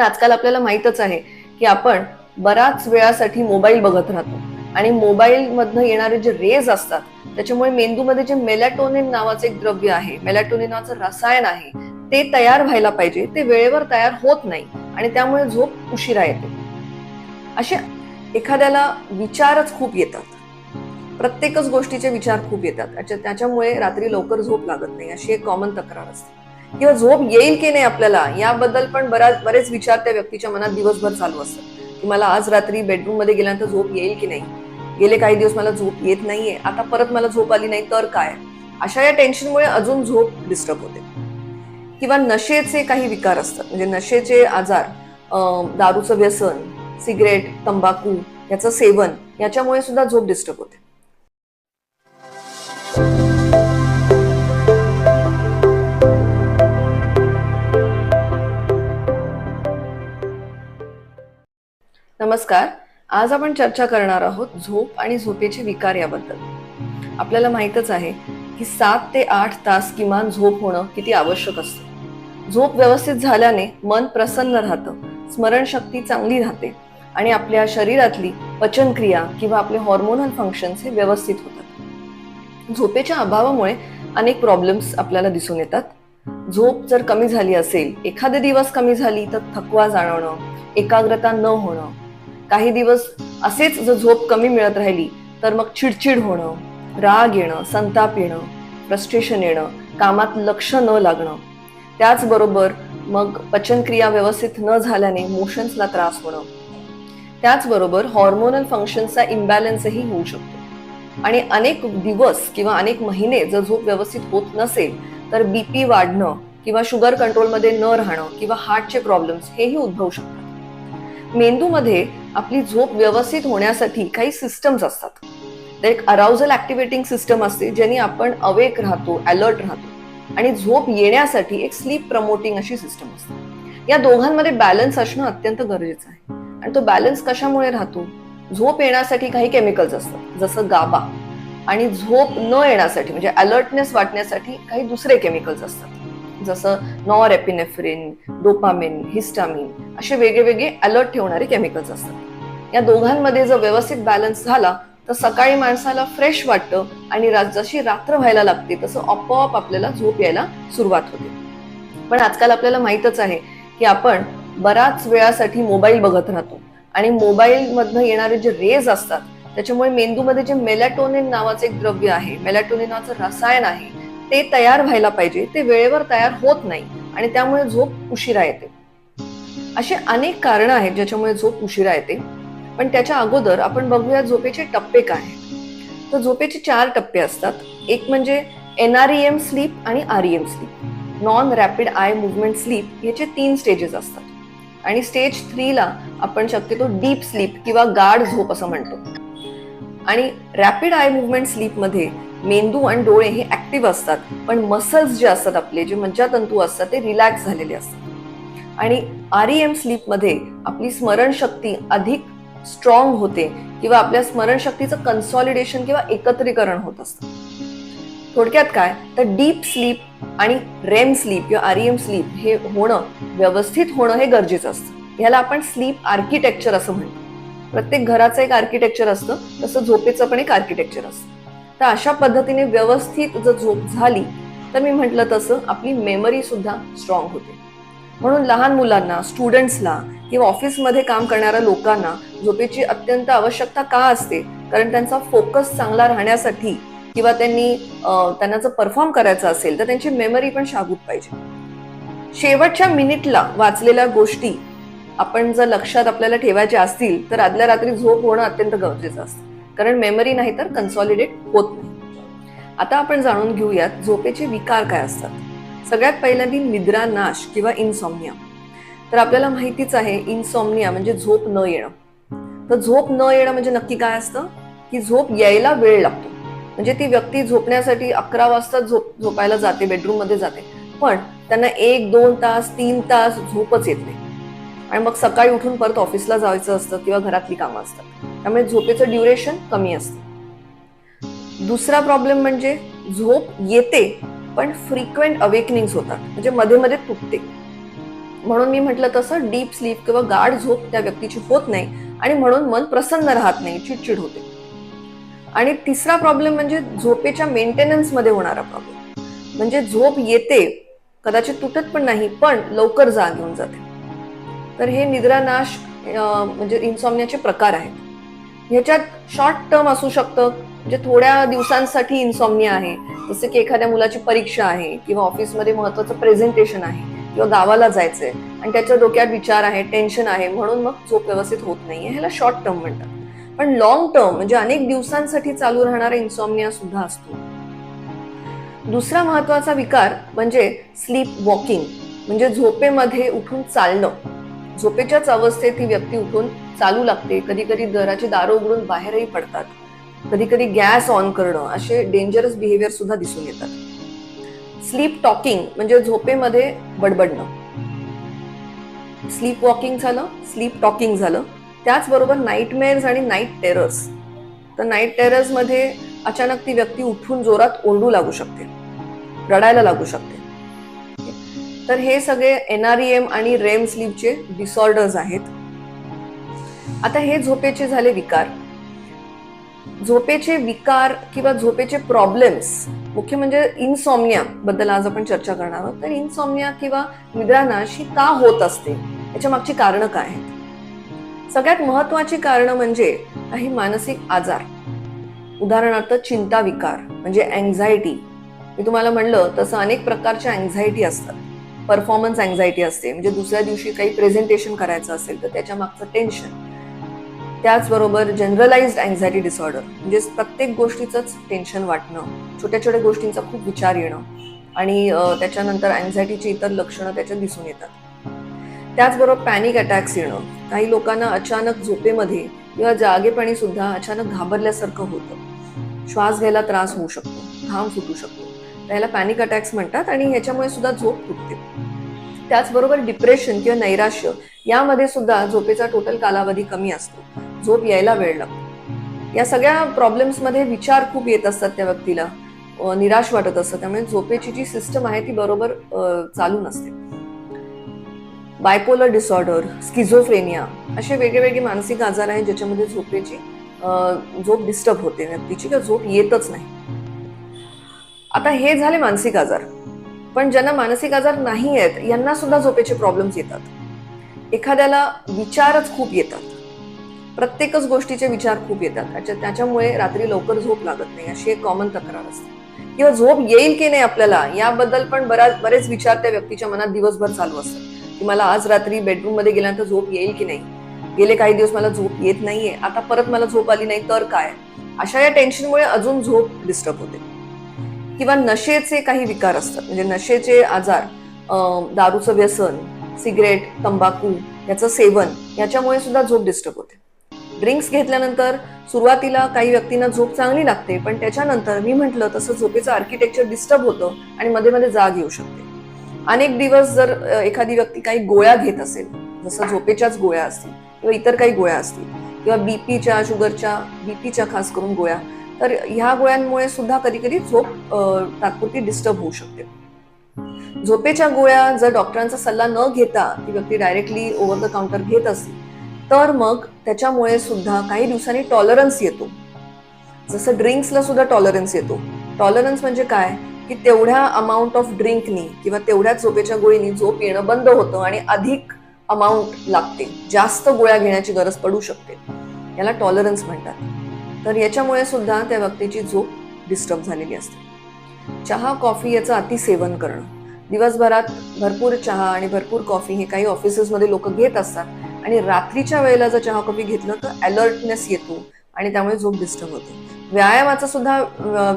आजकाल आपल्याला माहितच आहे की आपण बराच वेळासाठी मोबाईल बघत राहतो. आणि मोबाईल मधनं येणारे जे रेज असतात त्याच्यामुळे मेंदूमध्ये जे मेलॅटोनिन नावाचं एक द्रव्य आहे मेलॅटोनिन नावाचं रसायन आहे ते तयार व्हायला पाहिजे ते वेळेवर तयार होत नाही आणि त्यामुळे झोप उशिरा येते. असे एखाद्याला विचारच खूप येतात. प्रत्येकच गोष्टीचे विचार खूप येतात. त्याच्यामुळे रात्री लवकर झोप लागत नाही. अशी एक कॉमन तक्रार असते. किंवा झोप येईल की नाही आपल्याला याबद्दल पण बराच बरेच विचार त्या व्यक्तीच्या मनात दिवसभर चालू असतात. की मला आज रात्री बेडरूममध्ये गेल्यानंतर झोप येईल की नाही? गेले काही दिवस मला झोप येत नाहीये आता परत मला झोप आली नाही तर काय? अशा या टेन्शनमुळे अजून झोप डिस्टर्ब होते. किंवा नशेचे काही विकार असतात म्हणजे नशेचे आजार दारूचं व्यसन सिगरेट तंबाखू याचं सेवन याच्यामुळे सुद्धा झोप डिस्टर्ब होते. नमस्कार. आज आपण चर्चा करणार आहोत झोप आणि झोपेचे विकार याबद्दल. आपल्याला माहीतच आहे की सात ते आठ तास किमान झोप होणं किती आवश्यक असतं. झोप व्यवस्थित झाल्याने मन प्रसन्न राहतं स्मरणशक्ती चांगली राहते आणि आपल्या शरीरातली पचनक्रिया किंवा आपले हॉर्मोनल फंक्शन्स हे व्यवस्थित होतात. झोपेच्या अभावामुळे अनेक प्रॉब्लेम्स आपल्याला दिसून येतात. झोप जर कमी झाली असेल एखादे दिवस कमी झाली तर थकवा जाणवणं एकाग्रता न होणं काही दिवस असेच जर झोप कमी मिळत राहिली तर मग चिडचिड होणं राग येणं संताप येणं फ्रस्ट्रेशन येणं कामात लक्ष न लागणं. त्याचबरोबर मग पचनक्रिया व्यवस्थित न झाल्याने मोशन्सला त्रास होणं. त्याचबरोबर हॉर्मोनल फंक्शनचा इम्बॅलन्सही होऊ शकतो. आणि अनेक दिवस किंवा अनेक महिने जर झोप व्यवस्थित होत नसेल तर बीपी वाढणं किंवा शुगर कंट्रोलमध्ये न राहणं किंवा हार्टचे प्रॉब्लेम्स हेही उद्भवू शकतात. मेंदूमध्ये आपली झोप व्यवस्थित होण्यासाठी काही सिस्टम्स असतात. तर एक अराउजल ऍक्टिव्हेटिंग सिस्टम असते ज्याने आपण अवेक राहतो अलर्ट राहतो. आणि झोप येण्यासाठी एक स्लीप प्रमोटिंग अशी सिस्टम असते. या दोघांमध्ये बॅलन्स असणं अत्यंत गरजेचं आहे. आणि तो बॅलन्स कशामुळे राहतो? झोप येण्यासाठी काही केमिकल्स असतात जसं गाबा आणि झोप न येण्यासाठी म्हणजे अलर्टनेस वाटण्यासाठी काही दुसरे केमिकल्स असतात. जसं नॉर एपिनेफ्रिन डोपामिन हिस्टामिन असे वेगळे वेगळे अलर्ट ठेवणारे केमिकल्स असतात. या दोघांमध्ये जर व्यवस्थित बॅलन्स झाला तर सकाळी माणसाला फ्रेश वाटतं आणि जशी रात्र व्हायला लागते तसं आपोआप आपल्याला झोप यायला सुरुवात होते. पण आजकाल आपल्याला माहीतच आहे की आपण बराच वेळासाठी मोबाईल बघत राहतो आणि मोबाईलमधनं येणारे जे रेज असतात त्याच्यामुळे मेंदूमध्ये जे मेलॅटोनिन नावाचं एक द्रव्य आहे मेलॅटोनिन नावाचं रसायन आहे ते तयार व्हायला पाहिजे ते वेळेवर तयार होत नाही आणि त्यामुळे झोप उशिरा येते. असे अनेक कारण आहेत ज्याच्यामुळे झोप उशिरा येते. पण त्याच्या अगोदर आपण बघूया झोपेचे टप्पे काय आहेत. तर झोपेचे चार टप्पे असतात. एक म्हणजे एनआरईएम स्लीप आणि REM sleep non rapid eye movement sleep याचे तीन स्टेजेस असतात. आणि स्टेज थ्रीला आपण शक्यतो डीप स्लीप किंवा गाढ झोप असं म्हणतो. आणि रॅपिड आय मुवमेंट स्लीपमध्ये मेंदू आणि डोळे हे ऍक्टिव्ह असतात पण मसल्स जे असतात आपले जे मज्जातंतू असतात ते रिलॅक्स झालेले असतात. आणि आर ई एम स्लीपमध्ये आपली स्मरणशक्ती अधिक स्ट्रॉंग होते किंवा आपल्या स्मरणशक्तीचं कन्सॉलिडेशन किंवा एकत्रीकरण होत असतं. थोडक्यात काय? तर डीप स्लीप आणि रेम स्लीप किंवा आर ई एम स्लीप हे होणं व्यवस्थित होणं हे गरजेचं असतं. ह्याला आपण स्लीप आर्किटेक्चर असं म्हणतो. प्रत्येक घराचं एक आर्किटेक्चर असतं तसं झोपेचं पण एक आर्किटेक्चर असतं. तर अशा पद्धतीने व्यवस्थित जर झोप झाली तर मी म्हटलं तसं आपली मेमरी सुद्धा स्ट्रॉंग होते. म्हणून लहान मुलांना स्टुडंट्सला किंवा ऑफिसमध्ये काम करणाऱ्या लोकांना झोपेची अत्यंत आवश्यकता का असते? कारण त्यांचा फोकस चांगला राहण्यासाठी किंवा त्यांनी त्यांना जर परफॉर्म करायचं असेल तर त्यांची मेमरी पण शाबूत पाहिजे. शेवटच्या मिनिटला वाचलेल्या गोष्टी आपण जर लक्षात आपल्याला ठेवायच्या असतील तर आदल्या रात्री झोप होणं अत्यंत गरजेचं असतं. कारण मेमरी नाही तर कन्सॉलिडेट होत नाही. आता आपण जाणून घेऊयात झोपेचे विकार काय असतात. सगळ्यात पहिल्यांदा निद्रा नाश किंवा इन्सॉमनिया तर आपल्याला माहितीच आहे इन्सॉमनिया म्हणजे झोप न येणं. तर झोप न येणं म्हणजे नक्की काय असतं? की झोप यायला वेळ लागतो. म्हणजे ती व्यक्ती झोपण्यासाठी अकरा वाजता झोप झोपायला जाते बेडरूममध्ये जाते. पण त्यांना एक दोन तास तीन तास झोपच येत नाही. आणि मग सकाळी उठून परत ऑफिसला जायचं असतं किंवा घरातली कामं असतात. त्यामुळे झोपेचं ड्युरेशन कमी असतं. दुसरा प्रॉब्लेम म्हणजे झोप येते पण फ्रिक्वेंट अवेकनिंग होतात. म्हणजे मध्ये मध्ये तुटते. म्हणून मी म्हटलं तसं डीप स्लीप किंवा गाढ झोप त्या व्यक्तीची होत नाही आणि म्हणून मन प्रसन्न राहत नाही चिडचिड होते. आणि तिसरा प्रॉब्लेम म्हणजे झोपेच्या मेंटेनन्समध्ये होणारा प्रॉब्लेम म्हणजे झोप येते कदाचित तुटत पण नाही पण लवकर जाग येऊन जाते. तर हे निद्रानाश म्हणजे इन्सॉमनियाचे प्रकार आहेत. ह्याच्यात शॉर्ट टर्म असू शकतं. म्हणजे थोड्या दिवसांसाठी इन्सॉमनिया आहे. जसं की एखाद्या मुलाची परीक्षा आहे किंवा ऑफिसमध्ये महत्वाचं प्रेझेंटेशन आहे किंवा गावाला जायचंय आणि त्याच्या डोक्यात विचार आहे टेन्शन आहे म्हणून मग झोप व्यवस्थित होत नाहीये. ह्याला शॉर्ट टर्म म्हणतात. पण लॉंग टर्म म्हणजे अनेक दिवसांसाठी चालू राहणारा इन्सॉमनिया सुद्धा असतो. दुसरा महत्त्वाचा विकार म्हणजे स्लीप वॉकिंग म्हणजे झोपेमध्ये उठून चालणं. झोपेच्याच अवस्थेत ही व्यक्ती उठून चालू लागते. कधी कधी घराची दारं उघडून बाहेरही पडतात. कधी कधी गॅस ऑन करणं असे डेंजरस बिहेवियर सुद्धा दिसून येतात. स्लीप टॉकिंग म्हणजे झोपेमध्ये बडबडणं. स्लीप वॉकिंग झालं स्लीप टॉकिंग झालं. त्याचबरोबर नाईटमेअर्स आणि नाईट टेरर्स तर नाईट टेरर्समध्ये अचानक ती व्यक्ती उठून जोरात ओरडू लागू शकते. रडायला लागू शकते. तर हे सगळे एनआरईएम आणि रेम स्लीपचे डिसऑर्डर्स आहेत. आता हे झोपेचे झाले विकार. झोपेचे विकार किंवा झोपेचे प्रॉब्लेम्स मुख्य म्हणजे इन्सॉमनिया बद्दल आज आपण चर्चा करणार आहोत. तर इन्सॉमनिया किंवा निद्रानाश ही का होत असते? याच्या मागची कारणं काय आहेत? सगळ्यात महत्वाची कारणं म्हणजे काही मानसिक आजार. उदाहरणार्थ चिंता विकार म्हणजे अँझायटी मी तुम्हाला म्हणलं तसं अनेक प्रकारच्या अँझायटी असतात. परफॉर्मन्स अँझायटी असते म्हणजे दुसऱ्या दिवशी काही प्रेझेंटेशन करायचं असेल तर त्याच्या मागचं टेन्शन त्याचबरोबर जनरलाइज्ड अँझायटी डिसऑर्डर म्हणजे प्रत्येक गोष्टीचंच टेन्शन वाटणं छोट्या छोट्या गोष्टींचा खूप विचार येणं आणि त्याच्यानंतर अँझायटीची इतर लक्षणं त्याच्यात दिसून येतात. त्याचबरोबर पॅनिक अटॅक्स येणं काही लोकांना अचानक झोपेमध्ये किंवा जागेपणी सुद्धा अचानक घाबरल्यासारखं होतं. श्वास घ्यायला त्रास होऊ शकतो घाम फुटू शकतो. त्याला पॅनिक अटॅक्स म्हणतात आणि ह्याच्यामुळे सुद्धा झोप तुटते. त्याचबरोबर डिप्रेशन किंवा नैराश्य यामध्ये सुद्धा झोपेचा टोटल कालावधी कमी असतो. झोप यायला वेळ लागतो. या सगळ्या प्रॉब्लेम्समध्ये विचार खूप येत असतात त्या व्यक्तीला. निराश वाटत असतं त्यामुळे झोपेची जी सिस्टम आहे ती बरोबर चालू नसते. बायपोलर डिसऑर्डर स्किझोफ्रेनिया असे वेगळे मानसिक आजार आहेत ज्याच्यामध्ये झोपेची झोप डिस्टर्ब होते व्यक्तीची किंवा झोप येतच नाही. आता हे झाले मानसिक आजार. पण ज्यांना मानसिक आजार नाही आहेत यांना सुद्धा झोपेचे प्रॉब्लेम्स येतात. एखाद्याला विचारच खूप येतात. प्रत्येकच गोष्टीचे विचार खूप येतात. त्याच्यामुळे रात्री लवकर झोप लागत नाही. अशी एक कॉमन तक्रार असते. किंवा झोप येईल की नाही आपल्याला याबद्दल पण बऱ्याच बरेच विचार त्या व्यक्तीच्या मनात दिवसभर चालू असतात. की मला आज रात्री बेडरूममध्ये गेल्यानंतर झोप येईल की नाही? गेले काही दिवस मला झोप येत नाहीये. आता परत मला झोप आली नाही तर काय? अशा या टेन्शनमुळे अजून झोप डिस्टर्ब होते. किंवा नशेचे काही विकार असतात. म्हणजे नशेचे आजार दारूचं व्यसन सिगरेट तंबाखू याचं सेवन याच्यामुळे सुद्धा झोप डिस्टर्ब होते. ड्रिंक्स घेतल्यानंतर सुरुवातीला काही व्यक्तींना झोप चांगली लागते पण त्याच्यानंतर मी म्हटलं तसं झोपेचं आर्किटेक्चर डिस्टर्ब होतं आणि मध्ये मध्ये जाग येऊ शकते. अनेक दिवस जर एखादी व्यक्ती काही गोळ्या घेत असेल जसं झोपेच्याच गोळ्या असतील किंवा इतर काही गोळ्या असतील किंवा बीपीच्या शुगरच्या बीपीच्या खास करून गोळ्या तर ह्या गोळ्यांमुळे सुद्धा कधी कधी झोप तात्पुरती डिस्टर्ब होऊ शकते. झोपेच्या गोळ्या जर डॉक्टरांचा सल्ला न घेता ती व्यक्ती डायरेक्टली ओव्हर द काउंटर घेत असेल तर मग त्याच्यामुळे सुद्धा काही दिवसांनी टॉलरन्स येतो. जसं ड्रिंक्सला सुद्धा टॉलरन्स येतो. टॉलरन्स म्हणजे काय? की तेवढ्या अमाऊंट ऑफ ड्रिंकनी किंवा तेवढ्याच झोपेच्या गोळीनी झोप येणं बंद होतं आणि अधिक अमाऊंट लागते. जास्त गोळ्या घेण्याची गरज पडू शकते. याला टॉलरन्स म्हणतात. तर याच्यामुळे सुद्धा त्या व्यक्तीची झोप डिस्टर्ब झालेली असते. चहा कॉफी याचं अतिसेवन करणं. दिवसभरात भरपूर चहा आणि भरपूर कॉफी हे काही ऑफिसेसमध्ये लोक घेत असतात. आणि रात्रीच्या वेळेला जर चहा कॉफी घेतलं तर अलर्टनेस येतो आणि त्यामुळे झोप डिस्टर्ब होते. व्यायामाचा सुद्धा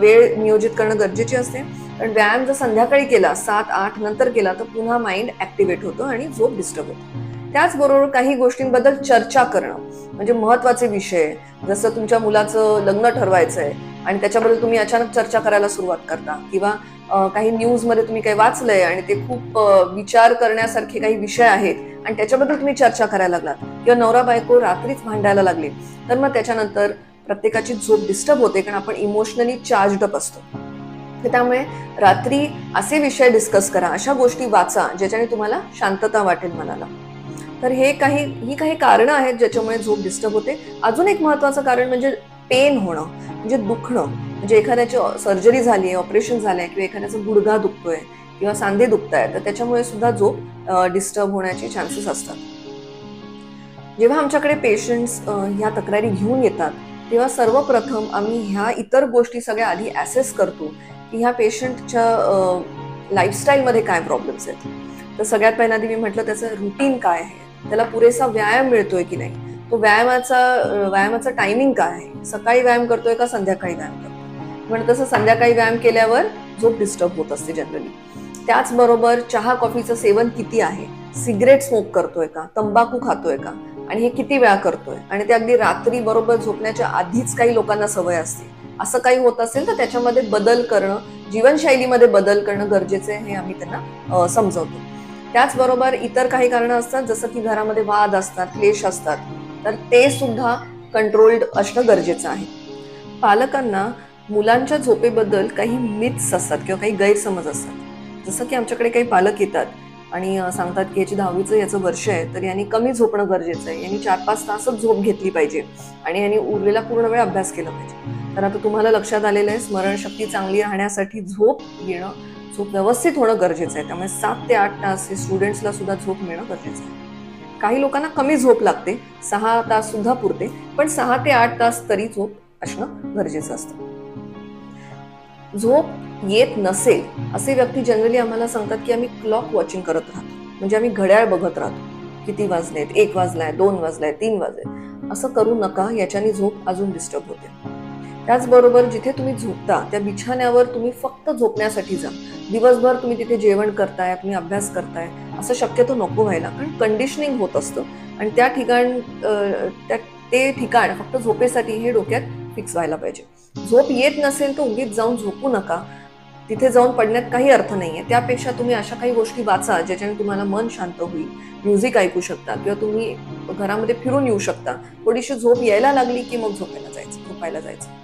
वेळ नियोजित करणं गरजेचे असते. पण व्यायाम जर संध्याकाळी केला सात आठ नंतर केला तर पुन्हा माइंड ऍक्टिव्हेट होतं आणि झोप डिस्टर्ब होतो. त्याचबरोबर काही गोष्टींबद्दल चर्चा करणं म्हणजे महत्त्वाचे विषय जसं तुमच्या मुलाचं लग्न ठरवायचं आहे आणि त्याच्याबद्दल तुम्ही अचानक चर्चा करायला सुरुवात करता किंवा काही न्यूजमध्ये तुम्ही काही वाचलंय आणि ते खूप विचार करण्यासारखे काही विषय आहेत आणि त्याच्याबद्दल तुम्ही चर्चा करायला लागलात किंवा नवरा बायको रात्रीच भांडायला लागली तर मग त्याच्यानंतर प्रत्येकाची झोप डिस्टर्ब होते कारण आपण इमोशनली चार्जड अप असतो. तर त्यामुळे रात्री असे विषय डिस्कस करा अशा गोष्टी वाचा ज्याच्याने तुम्हाला शांतता वाटेल मनाला. तर हे काही ही काही कारणं आहेत ज्याच्यामुळे झोप डिस्टर्ब होते. अजून एक महत्वाचं कारण म्हणजे पेन होणं म्हणजे दुखणं. म्हणजे एखाद्याची सर्जरी झाली आहे ऑपरेशन झालंय किंवा एखाद्याचा गुडघा दुखतोय किंवा सांधे दुखतायत तर त्याच्यामुळे सुद्धा झोप डिस्टर्ब होण्याचे चान्सेस असतात. जेव्हा आमच्याकडे पेशंट्स ह्या तक्रारी घेऊन येतात तेव्हा सर्वप्रथम आम्ही ह्या इतर गोष्टी सगळ्या आधी ॲसेस करतो की ह्या पेशंटच्या लाईफस्टाईलमध्ये काय प्रॉब्लेम्स आहेत. तर सगळ्यात पहिल्यांदा मी म्हटलं त्याचं रुटीन काय आहे? त्याला पुरेसा व्यायाम मिळतोय की नाही? तो व्यायामाचा व्यायामाचा टायमिंग काय आहे? सकाळी व्यायाम करतोय का संध्याकाळी व्यायाम करतोय? म्हणजे तसं संध्याकाळी व्यायाम केल्यावर झोप डिस्टर्ब होत असते जनरली त्याचबरोबर चहा कॉफीचं सेवन किती आहे? सिगरेट स्मोक करतोय का? तंबाखू खातोय का? आणि हे किती वेळा करतोय? आणि ते अगदी रात्री बरोबर झोपण्याच्या आधीच काही लोकांना सवय असते. असं काही होत असेल तर त्याच्यामध्ये बदल करणं जीवनशैलीमध्ये बदल करणं गरजेचे आहे हे आम्ही त्यांना अं, समजवतो. त्याचबरोबर इतर काही कारणं असतात जसं की घरामध्ये वाद असतात क्लेश असतात तर ते सुद्धा कंट्रोल्ड असणं गरजेचं आहे. पालकांना मुलांच्या झोपेबद्दल काही मिथ्स असतात किंवा काही गैरसमज असतात. जसं की आमच्याकडे काही पालक येतात आणि सांगतात की याची दहावीचं याचं वर्ष आहे तर यांनी कमी झोपणं गरजेचं आहे. यांनी चार पाच तासच झोप घेतली पाहिजे आणि यांनी उरलेला पूर्ण वेळ अभ्यास केला पाहिजे. तर आता तुम्हाला लक्षात आलेलं आहे स्मरणशक्ती चांगली राहण्यासाठी झोप घेणं झोप व्यवस्थित होणं गरजेचं आहे. त्यामुळे सात ते आठ तास हे स्टुडंट्सला सुद्धा झोप मिळणं गरजेचं आहे. काही लोकांना कमी झोप लागते सहा तास सुद्धा पुरते पण सहा ते आठ तास तरी झोप असणं गरजेचं असतं. झोप येत नसेल असे व्यक्ती जनरली आम्हाला सांगतात की आम्ही क्लॉक वॉचिंग करत राहतो. म्हणजे आम्ही घड्याळ बघत राहतो. किती वाजलेत? एक वाजलाय दोन वाजलाय तीन वाजले असं करू नका याच्याने झोप अजून डिस्टर्ब होते. त्याचबरोबर जिथे तुम्ही झोपता त्या बिछाण्यावर तुम्ही फक्त झोपण्यासाठी जा. दिवसभर तुम्ही तिथे जेवण करताय तुम्ही अभ्यास करताय असं शक्यतो नको व्हायला. कारण कंडिशनिंग होत असतं. आणि त्या ठिकाण त्या ते ठिकाण फक्त झोपेसाठी हे डोक्यात फिक्स व्हायला पाहिजे. झोप येत नसेल तर उगीच जाऊन झोपू नका. तिथे जाऊन पडण्यात काही अर्थ नाहीये. त्यापेक्षा तुम्ही अशा काही गोष्टी वाचा ज्याच्याने तुम्हाला मन शांत होईल. म्युझिक ऐकू शकता किंवा तुम्ही घरामध्ये फिरून येऊ शकता. थोडीशी झोप यायला लागली की मग झोपायला जायचं झोपायला जायचं.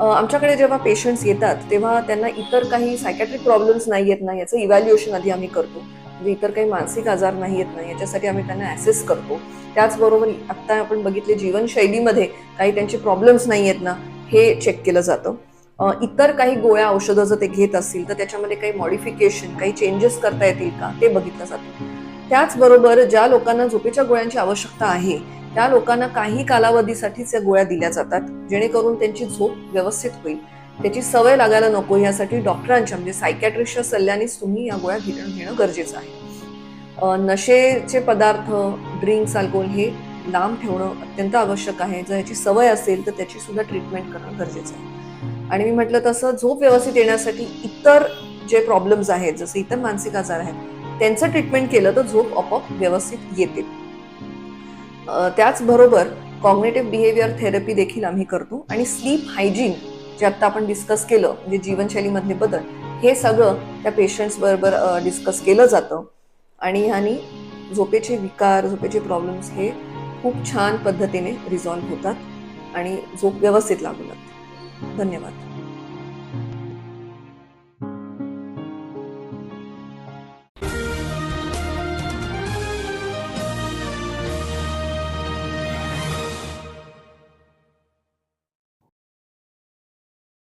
आमच्याकडे जेव्हा पेशंट्स येतात तेव्हा त्यांना इतर काही सायकॅट्रिक प्रॉब्लेम्स नाही येत ना याचं इव्हॅल्युएशन आधी आम्ही करतो. म्हणजे इतर काही मानसिक आजार नाही येत नाही याच्यासाठी आम्ही त्यांना ॲसेस करतो. त्याचबरोबर आत्ता आपण बघितले जीवनशैलीमध्ये काही त्यांचे प्रॉब्लेम्स नाही आहेत ना हे चेक केलं जातं. इतर काही गोळ्या औषधं जर ते घेत असतील तर त्याच्यामध्ये काही मॉडिफिकेशन काही चेंजेस करता येतील का ते बघितलं जातं. त्याचबरोबर ज्या लोकांना झोपेच्या गोळ्यांची आवश्यकता आहे त्या लोकांना काही कालावधीसाठीच या गोळ्या दिल्या जातात जेणेकरून त्यांची झोप व्यवस्थित होईल. त्याची सवय लागायला नको यासाठी डॉक्टरांच्या म्हणजे सायकॅट्रिस्टच्या सल्ल्यानेच तुम्ही या गोळ्या घेणं घेणं गरजेचं आहे. नशेचे पदार्थ ड्रिंक्स अल्कोहोल हे लांब ठेवणं अत्यंत आवश्यक आहे. जर याची सवय असेल तर त्याची सुद्धा ट्रीटमेंट करणं गरजेचं आहे. आणि मी म्हटलं तसं झोप व्यवस्थित येण्यासाठी इतर जे प्रॉब्लेम्स आहेत जसे इतर मानसिक आजार आहेत त्यांचं ट्रीटमेंट केलं तर झोप आपोआप व्यवस्थित येते. त्याचबरोबर कॉग्नेटिव्ह बिहेवियर थेरपी देखील आम्ही करतो. आणि स्लीप हायजीन जे आता आपण डिस्कस केलं म्हणजे जीवनशैलीमधले बदल हे सगळं त्या पेशंट्स बरोबर डिस्कस केलं जातं. आणि ह्यानी झोपेचे विकार झोपेचे प्रॉब्लेम्स हे खूप छान पद्धतीने रिझॉल्व्ह होतात. आणि झोप व्यवस्थित लागू लागते. धन्यवाद.